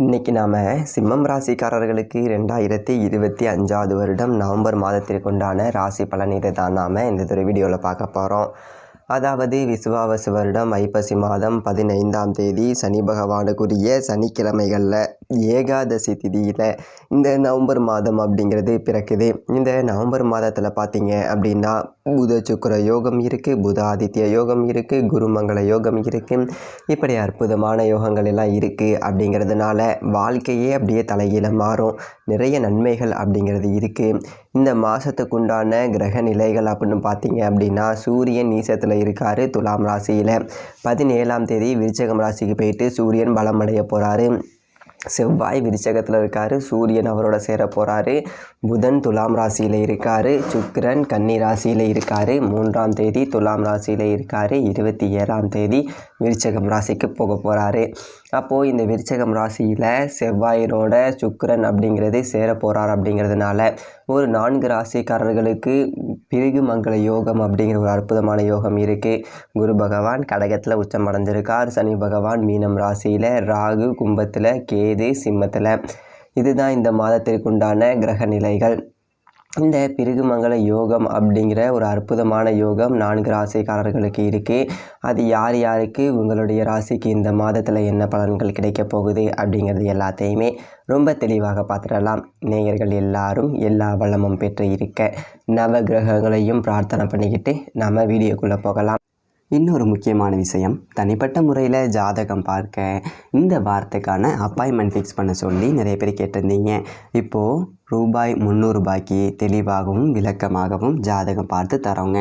இன்றைக்கி நாம் சிம்மம் ராசிக்காரர்களுக்கு ரெண்டாயிரத்தி இருபத்தி அஞ்சாவது வருடம் நவம்பர் மாதத்திற்குண்டான ராசி பலன் இதை தான் நாம் இந்த ஒரு வீடியோவில் பார்க்க போகிறோம் அதாவது விசுவாவசு வருடம் ஐப்பசி மாதம் பதினைந்தாம் தேதி சனி பகவானுக்குரிய சனிக்கிழமைகளில் ஏகாதசி திதியில் இந்த நவம்பர் மாதம் அப்படிங்கிறது பிறக்குது. இந்த நவம்பர் மாதத்தில் பார்த்தீங்க அப்படின்னா புத சுக்கர யோகம் இருக்குது புத ஆதித்ய யோகம் இருக்குது குருமங்கள யோகம் இருக்குது இப்படி அற்புதமான யோகங்கள் எல்லாம் இருக்குது அப்படிங்கிறதுனால வாழ்க்கையே அப்படியே தலைகீழ மாறும். நிறைய நன்மைகள் அப்படிங்கிறது இருக்குது இந்த மாதத்துக்குண்டான கிரக நிலைகள் அப்படின்னு பார்த்தீங்க அப்படின்னா சூரியன் நீசத்தில் இருக்கார் துலாம் ராசியில். பதினேழாம் தேதி விருச்சகம் ராசிக்கு போயிட்டு சூரியன் பலமடைய போகிறாரு செவ்வாய் விருச்சகத்தில் இருக்கார் சூரியன் அவரோட சேர போகிறாரு புதன் துலாம் ராசியில் இருக்கார் சுக்கிரன் கன்னி ராசியில் இருக்கார். மூன்றாம் தேதி துலாம் ராசியில் இருக்கார் இருபத்தி ஏழாம் தேதி விருச்சகம் ராசிக்கு போக போகிறாரு அப்போது இந்த விருச்சகம் ராசியில் செவ்வாயினோட சுக்கரன் அப்படிங்கிறது சேர போகிறார் அப்படிங்கிறதுனால ஒரு நான்கு ராசிக்காரர்களுக்கு பிருகு மங்கள யோகம் அப்படிங்கிற ஒரு அற்புதமான யோகம் இருக்குது குரு பகவான் கடகத்தில் உச்சம் அடைஞ்சிருக்கார். சனி பகவான் மீனம் ராசியில் ராகு கும்பத்தில் கேது சிம்மத்தில். இதுதான் இந்த மாதத்திற்குண்டான கிரக நிலைகள் இந்த பிருகுமங்கல யோகம் அப்படிங்கிற ஒரு அற்புதமான யோகம் நான்கு ராசிக்காரர்களுக்கு இருக்குது அது யார் யாருக்கு உங்களுடைய ராசிக்கு இந்த மாதத்தில் என்ன பலன்கள் கிடைக்கப் போகுது அப்படிங்கிறது எல்லாத்தையுமே ரொம்ப தெளிவாக பார்த்துடலாம். நேயர்கள் எல்லாரும் எல்லா வளமும் பெற்று இருக்க நவ கிரகங்களையும் பிரார்த்தனை பண்ணிக்கிட்டு நம்ம வீடியோக்குள்ளே போகலாம். இன்னொரு முக்கியமான விஷயம் தனிப்பட்ட முறையில் ஜாதகம் பார்க்க இந்த வாரத்துக்கான அப்பாயின்மெண்ட் ஃபிக்ஸ் பண்ண சொல்லி நிறைய பேர் கேட்டிருந்தீங்க. இப்போது ரூபாய் முந்நூறுபாய்க்கு தெளிவாகவும் விளக்கமாகவும் ஜாதகம் பார்த்து தரோங்க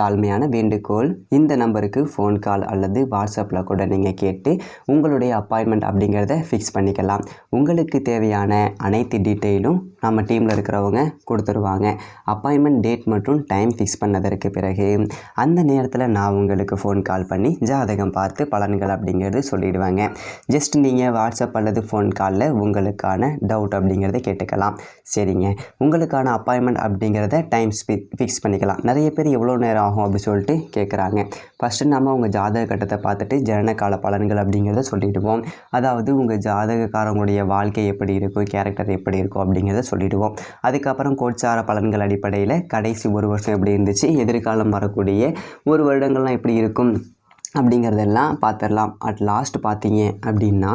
தாழ்மையான வேண்டுகோள் இந்த நம்பருக்கு ஃபோன் கால் அல்லது வாட்ஸ்அப்பில் கூட நீங்கள் கேட்டு உங்களுடைய அப்பாயின்மெண்ட் அப்படிங்கிறத ஃபிக்ஸ் பண்ணிக்கலாம். உங்களுக்கு தேவையான அனைத்து டீட்டெயிலும் நம்ம டீமில் இருக்கிறவங்க கொடுத்துருவாங்க. அப்பாயின்மெண்ட் டேட் மற்றும் டைம் ஃபிக்ஸ் பண்ணதற்கு பிறகு அந்த நேரத்தில் நான் உங்களுக்கு ஃபோன் கால் பண்ணி ஜாதகம் பார்த்து பலன்கள் அப்படிங்கிறது சொல்லிவிடுவாங்க ஜஸ்ட் நீங்கள் வாட்ஸ்அப் அல்லது ஃபோன் காலில் உங்களுக்கான டவுட் அப்படிங்கிறத கேட்டுக்கலாம். சரிங்க. உங்களுக்கான அப்பாயின்மெண்ட் அப்படிங்கிறத டைம் ஃபிக்ஸ் பண்ணிக்கலாம். நிறைய பேர் எவ்வளோ நேரம் ஆகும் அப்படின்னு சொல்லிட்டு கேட்குறாங்க ஃபஸ்ட்டு நம்ம உங்கள் ஜாதக கட்டத்தை பார்த்துட்டு ஜனனகால பலன்கள் அப்படிங்கிறத சொல்லிவிடுவோம் அதாவது உங்கள் ஜாதகக்காரங்களுடைய வாழ்க்கை எப்படி இருக்கும் கேரக்டர் எப்படி இருக்கும் அப்படிங்கிறத சொல்லிடுவோம். அதுக்கப்புறம் கோட்சார பலன்கள் அடிப்படையில் கடைசி ஒரு வருஷம் எப்படி இருந்துச்சு எதிர்காலம் வரக்கூடிய ஒரு வருடங்கள்லாம் எப்படி இருக்கும் அப்படிங்கிறதெல்லாம் பார்த்துடலாம். அட் லாஸ்ட் பார்த்தீங்க அப்படின்னா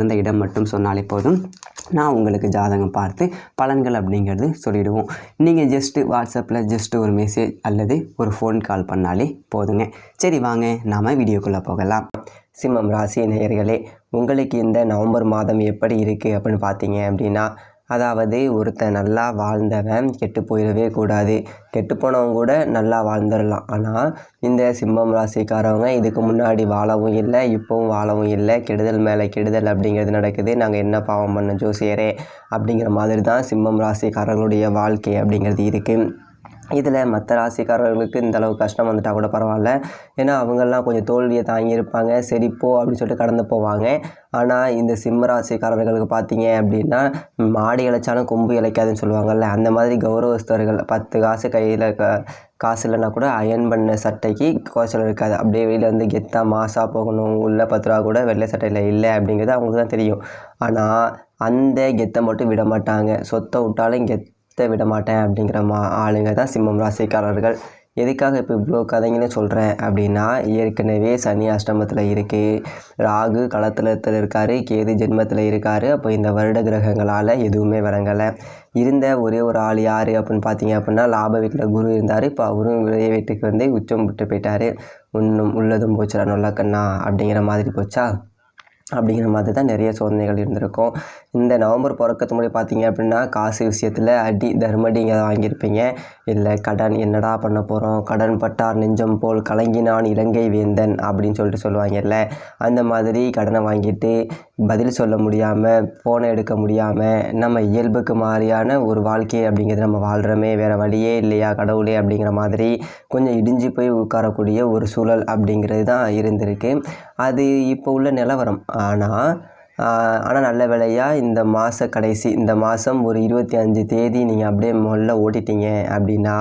பிறந்த இடம் மட்டும் சொன்னாலே போதும். நான் உங்களுக்கு ஜாதகம் பார்த்து பலன்கள் அப்படிங்கிறது சொல்லிவிடுவோம் நீங்கள் ஜஸ்ட்டு வாட்ஸ்அப்பில் ஜஸ்ட்டு ஒரு மெசேஜ் அல்லது ஒரு ஃபோன் கால் பண்ணாலே போதுங்க. சரி வாங்க. நாம் வீடியோக்குள்ளே போகலாம். சிம்மம் ராசி நேயர்களே உங்களுக்கு இந்த நவம்பர் மாதம் எப்படி இருக்குது அப்படின்னு பார்த்தீங்க அப்படின்னா அதாவது ஒருத்தன் நல்லா வாழ்ந்தவன் கெட்டு போயிடவே கூடாது. கெட்டு போனவங்க கூட நல்லா வாழ்ந்துடலாம். ஆனால் இந்த சிம்மம் ராசிக்காரவங்க இதுக்கு முன்னாடி வாழவும் இல்லை இப்போவும் வாழவும் இல்லை. கெடுதல் மேலே கெடுதல் அப்படிங்கிறது நடக்குது. நாங்கள் என்ன பாவம் பண்ண ஜோசியரே அப்படிங்கிற மாதிரி தான் சிம்மம் ராசிக்காரர்களுடைய வாழ்க்கை அப்படிங்கிறது இருக்குது இதில் மற்ற ராசிக்காரர்களுக்கு இந்த அளவு கஷ்டம் வந்துட்டால் கூட பரவாயில்ல. ஏன்னா அவங்கெல்லாம் கொஞ்சம் தோல்வியை தாங்கியிருப்பாங்க சரி போ அப்படின்னு சொல்லிட்டு கடந்து போவாங்க. ஆனால் இந்த சிம்ம ராசிக்காரர்களுக்கு பார்த்தீங்க அப்படின்னா மாடி இழைச்சாலும் கொம்பு இழைக்காதுன்னு சொல்லுவாங்கல்ல. அந்த மாதிரி கௌரவஸ்தர்கள் பத்து காசு கையில் க காசு இல்லைன்னா கூட அயன் பண்ண சட்டைக்கு கோச்சல் இருக்காது. அப்படியே வெளியில் வந்து கெத்தாக மாசாக போகணும். உள்ள பத்து ரூபா கூட வெள்ளை சட்டையில் இல்லை அப்படிங்கிறது அவங்களுக்கு தான் தெரியும். ஆனால் அந்த கெத்தை மட்டும் விட மாட்டாங்க. சொத்தை விட்டாலும் கெத் விட மாட்டேன் அப்படிங்கிற மா ஆளுங்க தான் சிம்மம் ராசிக்காரர்கள். எதுக்காக இப்போ இவ்வளோ கதைங்கன்னு சொல்கிறேன் அப்படின்னா ஏற்கனவே சனி அஷ்டமத்தில் இருக்குது ராகு களத்தில் இருக்கார் கேது ஜென்மத்தில் இருக்கார். அப்போ இந்த வருட கிரகங்களால் எதுவுமே விளங்கலை. இருந்த ஒரே ஒரு ஆள் யார் அப்படின்னு பார்த்தீங்க அப்படின்னா லாப வீட்டில் குரு இருந்தார். இப்போ அவரும் விளைய வீட்டுக்கு வந்து உச்சம் விட்டு போயிட்டார். உன்னும் உள்ளதும் போச்சுடா நல்லா கண்ணா அப்படிங்கிற மாதிரி போச்சா? அப்படிங்கிற மாதிரி தான் நிறைய சோதனைகள் இருந்திருக்கும். இந்த நவம்பர் பிறக்கத்து முன்னாடி பார்த்தீங்க அப்படின்னா காசு விஷயத்தில் அடி தர்மடிங்க வாங்கியிருப்பீங்க. இல்லை கடன் என்னடா பண்ண போகிறோம் கடன் பட்டார் நெஞ்சம் போல் கலங்கினான் இலங்கை வேந்தன் அப்படின்னு சொல்லிட்டு சொல்லுவாங்கல்ல அந்த மாதிரி கடனை வாங்கிட்டு பதில் சொல்ல முடியாமல் ஃபோனை எடுக்க முடியாமல் நம்ம இயல்புக்கு மாதிரியான ஒரு வாழ்க்கை அப்படிங்கிறது நம்ம வாழ்கிறோமே வேறு வழியே இல்லையா கடவுளே அப்படிங்கிற மாதிரி கொஞ்சம் இடிஞ்சு போய் உட்காரக்கூடிய ஒரு சூழல் அப்படிங்கிறது தான் இருந்திருக்கு. அது இப்போ உள்ள நிலவரம். ஆனால் ஆனால் நல்ல வேளையாக இந்த மாத கடைசி இந்த மாதம் ஒரு இருபத்தி அஞ்சு தேதி நீங்கள் அப்படியே முதல்ல ஓட்டிட்டீங்க அப்படின்னா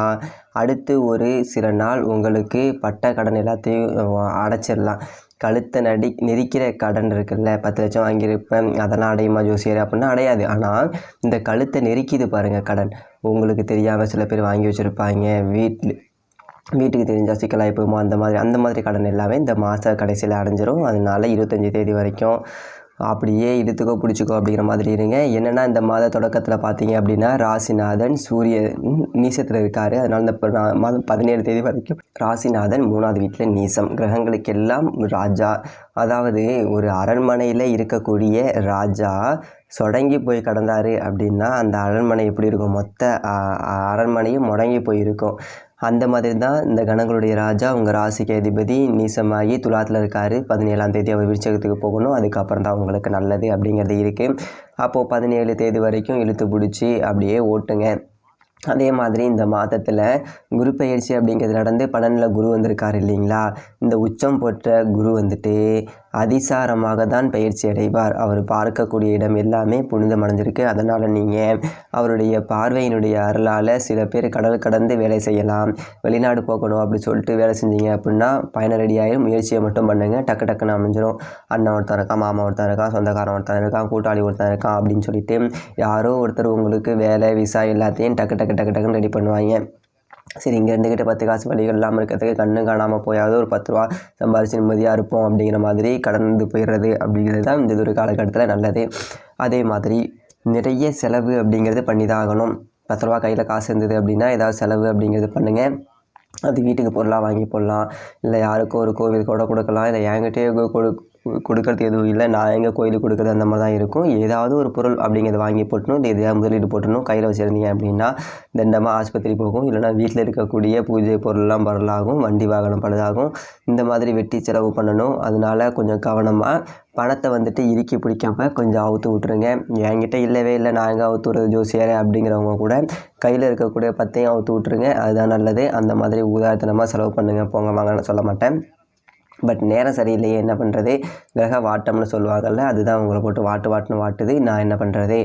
அடுத்து ஒரு சில நாள் உங்களுக்கு பட்ட கடன் எல்லாத்தையும் அடைச்சிடலாம். கழுத்தை நடி நெரிக்கிற கடன் இருக்குல்ல பத்து லட்சம் வாங்கியிருப்பேன் அதெல்லாம் அடையுமா ஜோசியர் அப்படின்னா அடையாது. ஆனால் இந்த கழுத்தை நெரிக்கிது பாருங்கள் கடன். உங்களுக்கு தெரியாமல் சில பேர் வாங்கி வச்சுருப்பாங்க. வீட்டில் வீட்டுக்கு தெரிஞ்சால் சிக்கலாகி போகுமோ அந்த மாதிரி அந்த மாதிரி கடன் எல்லாமே இந்த மாத கடைசியில் அடைஞ்சிரும். அதனால இருபத்தஞ்சி தேதி வரைக்கும் அப்படியே இழுத்துக்கோ பிடிச்சிக்கோ அப்படிங்கிற மாதிரி இருங்க. என்னென்னா இந்த மாத தொடக்கத்தில் பார்த்தீங்க அப்படின்னா ராசிநாதன் சூரிய நீசத்தில் இருக்கார். அதனால் இந்த மாதம் பதினேழு தேதி வரைக்கும் ராசிநாதன் மூணாவது வீட்டில் நீசம். கிரகங்களுக்கெல்லாம் ராஜா அதாவது ஒரு அரண்மனையில் இருக்கக்கூடிய ராஜா சொடங்கி போய் கடந்தார் அப்படின்னா அந்த அரண்மனை எப்படி இருக்கும்? மொத்த அரண்மனையும் முடங்கி போயிருக்கும் அந்த மாதிரி தான் இந்த கணங்களுடைய ராஜா உங்கள் ராசிக்கு அதிபதி நீசமாகி துலாத்தில் இருக்கார். பதினேழாம் தேதி அவர் விருச்சகத்துக்கு போகணும். அதுக்கப்புறம் தான் உங்களுக்கு நல்லது அப்படிங்கிறது இருக்குது அப்போது பதினேழு தேதி வரைக்கும் இழுத்து பிடிச்சி அப்படியே ஓட்டுங்க. அதே மாதிரி இந்த மாதத்தில் குரு பயிற்சி அப்படிங்கிறது நடந்து பன்னெண்டில் குரு வந்திருக்காரு இல்லைங்களா? இந்த உச்சம் போட்ட குரு வந்துட்டு அதிசாரமாக தான் பயிற்சி அடைவார் அவர் பார்க்கக்கூடிய இடம் எல்லாமே புனிதமடைஞ்சிருக்கு. அதனால் நீங்கள் அவருடைய பார்வையினுடைய அருளால் சில பேர் கடல் கடந்து வேலை செய்யலாம் வெளிநாடு போகணும் அப்படி சொல்லிட்டு வேலை செஞ்சீங்க அப்படின்னா பயண ரெடியாயிரும் முயற்சியை மட்டும் பண்ணுங்கள் டக்கு டக்குன்னு அமைஞ்சிரும். அண்ணன் ஒருத்தன் இருக்கான் மாமா ஒருத்தன் இருக்கான் சொந்தக்காரன் ஒருத்தன் இருக்கான் கூட்டாளி ஒருத்தன் இருக்கான் அப்படின்னு சொல்லிட்டு யாரோ ஒருத்தர் உங்களுக்கு வேலை விசா எல்லாத்தையும் டக்கு டக்கு டக்கு டக்குன்னு ரெடி பண்ணுவாங்க. சரி இங்கே இருந்துக்கிட்டு பத்து காசு வழிகள் இல்லாமல் இருக்கிறதுக்கு கண்ணு காணாமல் போயாவது ஒரு பத்து ரூபா சம்பாதிச்சு நிம்மதியாக இருப்போம் அப்படிங்கிற மாதிரி கடந்து போயிடுறது அப்படிங்கிறது தான் இந்த ஒரு காலகட்டத்தில் நல்லது. அதே மாதிரி நிறைய செலவு அப்படிங்கிறது பண்ணி தான் ஆகணும். பத்து ரூபா கையில் காசு இருந்தது அப்படின்னா ஏதாவது செலவு அப்படிங்கிறது பண்ணுங்கள் அது வீட்டுக்கு பொருளாக வாங்கி போடலாம். இல்லை யாருக்கோ ஒரு கோவில் கூட கொடுக்கலாம். இல்லை என்கிட்டயே கொடு கொடுக்கறது எதுவும் இல்லை. நான் எங்கே கோயிலுக்கு கொடுக்குறது அந்த மாதிரி தான் இருக்கும். ஏதாவது ஒரு பொருள் அப்படிங்கிறத வாங்கி போட்டணும். இல்லை எதையாவது முதலீடு போட்டணும். கையில் வச்சுருந்தீங்க அப்படின்னா தண்டமாக ஆஸ்பத்திரி போகும். இல்லைனா வீட்டில் இருக்கக்கூடிய பூஜை பொருள்லாம் பரலாகும் வண்டி வாகனம் பழுதாகும். இந்த மாதிரி வெட்டி செலவு பண்ணணும். அதனால கொஞ்சம் கவனமாக பணத்தை வந்துட்டு இறுக்கி பிடிக்காம கொஞ்சம் அவுத்து விட்ருங்க என்கிட்ட இல்லவே இல்லை. நான் எங்கே அவுத்து விட்றது ஜோசியாரே அப்படிங்கிறவங்க கூட கையில் இருக்கக்கூடிய பத்தையும் அவுத்து விட்ருங்க அதுதான் நல்லது. அந்த மாதிரி உதாரணமாக செலவு பண்ணுங்கள் போங்க. வாங்கன்னு சொல்ல மாட்டேன். பட் நேரம் சரியில்லையே என்ன பண்ணுறது கிரக வாட்டம்னு சொல்லுவாங்கள்ல அதுதான் உங்களை போட்டு வாட்டு வாட்டுன்னு வாட்டுது. நான் என்ன பண்ணுறது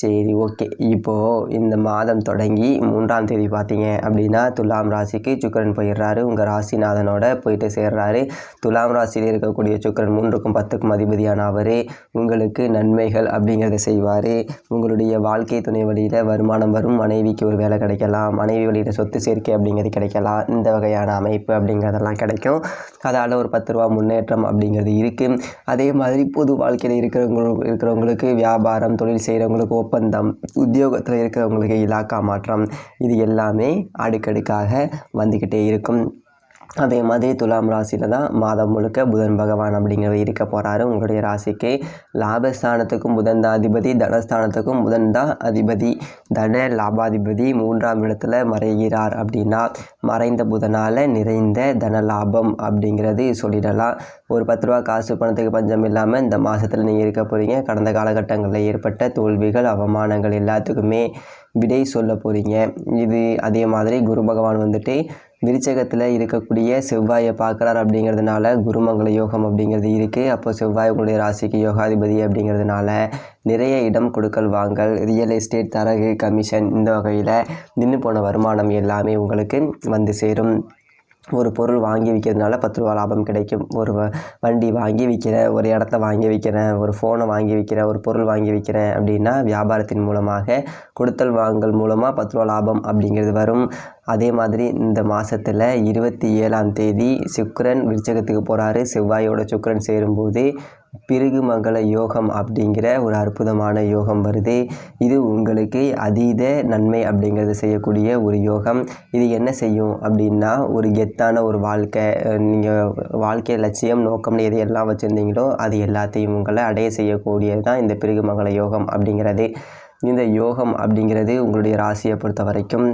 சரி ஓகே. இப்போது இந்த மாதம் தொடங்கி மூன்றாம் தேதி பார்த்தீங்க அப்படின்னா துலாம் ராசிக்கு சுக்கிரன் போயிடுறாரு. உங்கள் ராசிநாதனோட போயிட்டு சேர்றாரு. துலாம் ராசியில் இருக்கக்கூடிய சுக்கிரன் மூன்றுக்கும் பத்துக்கும் அதிபதியான அவர் உங்களுக்கு நன்மைகள் அப்படிங்கிறத செய்வார். உங்களுடைய வாழ்க்கை துணை வழியில் வருமானம் வரும். மனைவிக்கு ஒரு வேலை கிடைக்கலாம். மனைவி வழியில் சொத்து சேர்க்கை அப்படிங்கிறது கிடைக்கலாம். இந்த வகையான அமைப்பு அப்படிங்கிறதெல்லாம் கிடைக்கும். அதால் ஒரு பத்து ரூபா முன்னேற்றம் அப்படிங்கிறது இருக்குது அதே மாதிரி பொது வாழ்க்கையில் இருக்கிறவங்க இருக்கிறவங்களுக்கு வியாபாரம் தொழில் செய்கிறவங்களுக்கு ஒப்பந்தம் உத்தியோகத்தில் இருக்கிறவங்களுக்கு இலாக்கா மாற்றம் இது எல்லாமே அடுக்கடுக்காக வந்துக்கிட்டே இருக்கும். அதே மாதிரி துலாம் ராசியில் தான் மாதம் முழுக்க புதன் பகவான் அப்படிங்கிறவர் இருக்க போகிறாரு உங்களுடைய ராசிக்கு லாபஸ்தானத்துக்கும் புதன் தான் அதிபதி தனஸ்தானத்துக்கும் புதன் தான் அதிபதி. தன லாபாதிபதி மூன்றாம் இடத்துல மறைகிறார் அப்படின்னா மறைந்த புதனால் நிறைந்த தன லாபம் அப்படிங்கிறது சொல்லிடலாம். ஒரு பத்து ரூபா காசு பணத்துக்கு பஞ்சம் இல்லாமல் இந்த மாதத்தில் நீங்கள் இருக்க போகிறீங்க கடந்த காலகட்டங்களில் ஏற்பட்ட தோல்விகள் அவமானங்கள் எல்லாத்துக்குமே விடை சொல்ல போகிறீங்க இது அதே மாதிரி குரு பகவான் வந்துட்டு விருச்சகத்தில் இருக்கக்கூடிய செவ்வாயை பார்க்குறார் அப்படிங்கிறதுனால குருமங்கள யோகம் அப்படிங்கிறது இருக்குது அப்போ செவ்வாய் உங்களுடைய ராசிக்கு யோகாதிபதி அப்படிங்கிறதுனால நிறைய இடம் கொடுக்கல் வாங்கல் ரியல் எஸ்டேட் தரகு கமிஷன் இந்த வகையில் நின்று போன வருமானம் எல்லாமே உங்களுக்கு வந்து சேரும். ஒரு பொருள் வாங்கி விற்கிறதுனால பத்து ரூபா லாபம் கிடைக்கும். ஒரு வ- வண்டி வாங்கி விற்கிறேன் ஒரு இடத்த வாங்கி விற்கிறேன் ஒரு ஃபோனை வாங்கி விற்கிறேன் ஒரு பொருள் வாங்கி விற்கிறேன் அப்படின்னா வியாபாரத்தின் மூலமாக கொடுத்தல் வாங்கல் மூலமாக பத்து ரூபா லாபம் அப்படிங்கிறது வரும். அதே மாதிரி இந்த மாதத்தில் இருபத்தி ஏழாம் தேதி சுக்கிரன் விருச்சகத்துக்கு போகிறாரு செவ்வாயோட சுக்கரன் சேரும்போது பிருகு மங்கள யோகம் அப்படிங்கிற ஒரு அற்புதமான யோகம் வருது. இது உங்களுக்கு அதீத நன்மை அப்படிங்கிறது செய்யக்கூடிய ஒரு யோகம். இது என்ன செய்யும் அப்படின்னா ஒரு கெத்தான ஒரு வாழ்க்கை நீங்கள் வாழ்க்கை லட்சியம் நோக்கம்னு எது எல்லாம் வச்சுருந்தீங்களோ அது எல்லாத்தையும் உங்களை அடைய செய்யக்கூடியது தான் இந்த பிருகு மங்கள யோகம் அப்படிங்கிறது. இந்த யோகம் அப்படிங்கிறது உங்களுடைய ராசியை பொறுத்த வரைக்கும்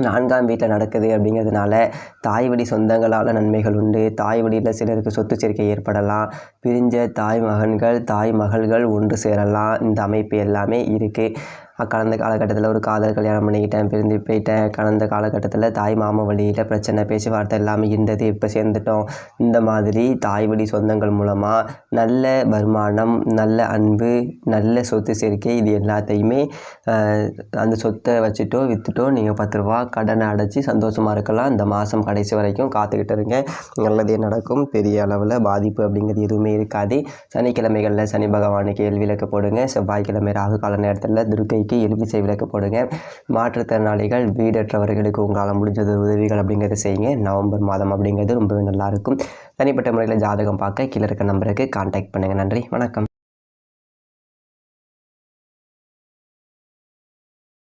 நான்காம் வீட்டில் நடக்குது அப்படிங்கிறதுனால தாய் வழி சொந்தங்களால் நன்மைகள் உண்டு. தாய் வழியில் சிலருக்கு சொத்து சேர்க்கை ஏற்படலாம். பிரிஞ்ச தாய் மகன்கள் தாய் மகள்கள் ஒன்று சேரலாம். இந்த அமைப்பு எல்லாமே இருக்குது கடந்த காலகட்டத்தில் ஒரு காதல் கல்யாணம் பண்ணிக்கிட்டேன் பிரிந்து போயிட்டேன். கடந்த காலகட்டத்தில் தாய் மாமா வழியில் பிரச்சனை பேச்சுவார்த்தை எல்லாமே இருந்தது. இப்போ சேர்ந்துட்டோம். இந்த மாதிரி தாய் வழி சொந்தங்கள் மூலமாக நல்ல வருமானம் நல்ல அன்பு நல்ல சொத்து சேர்க்கை இது எல்லாத்தையுமே அந்த சொத்தை வச்சுட்டோ விற்றுட்டோ நீங்கள் பத்து ரூபா கடனை அடைச்சி சந்தோஷமாக இருக்கலாம். இந்த மாதம் கடைசி வரைக்கும் காத்துக்கிட்டு இருங்க. நல்லதே நடக்கும். பெரிய அளவில் பாதிப்பு அப்படிங்கிறது எதுவுமே இருக்காது. சனிக்கிழமைகளில் சனி பகவானுக்கு எல் விளக்கு போடுங்க. செவ்வாய்க்கிழமை ராகு கால நேரத்தில் துர்க்கைக்கு எலுமிச்சை விளக்கு போடுங்க. மாற்றுத்திறனாளிகள் வீடற்றவர்களுக்கு உங்களால் முடிஞ்சது உதவிகள் அப்படிங்கிறத செய்யுங்க. நவம்பர் மாதம் அப்படிங்கிறது ரொம்பவே நல்லாயிருக்கும் தனிப்பட்ட முறையில் ஜாதகம் பார்க்க கீழே இருக்க நம்பருக்கு கான்டாக்ட் பண்ணுங்கள் நன்றி வணக்கம்.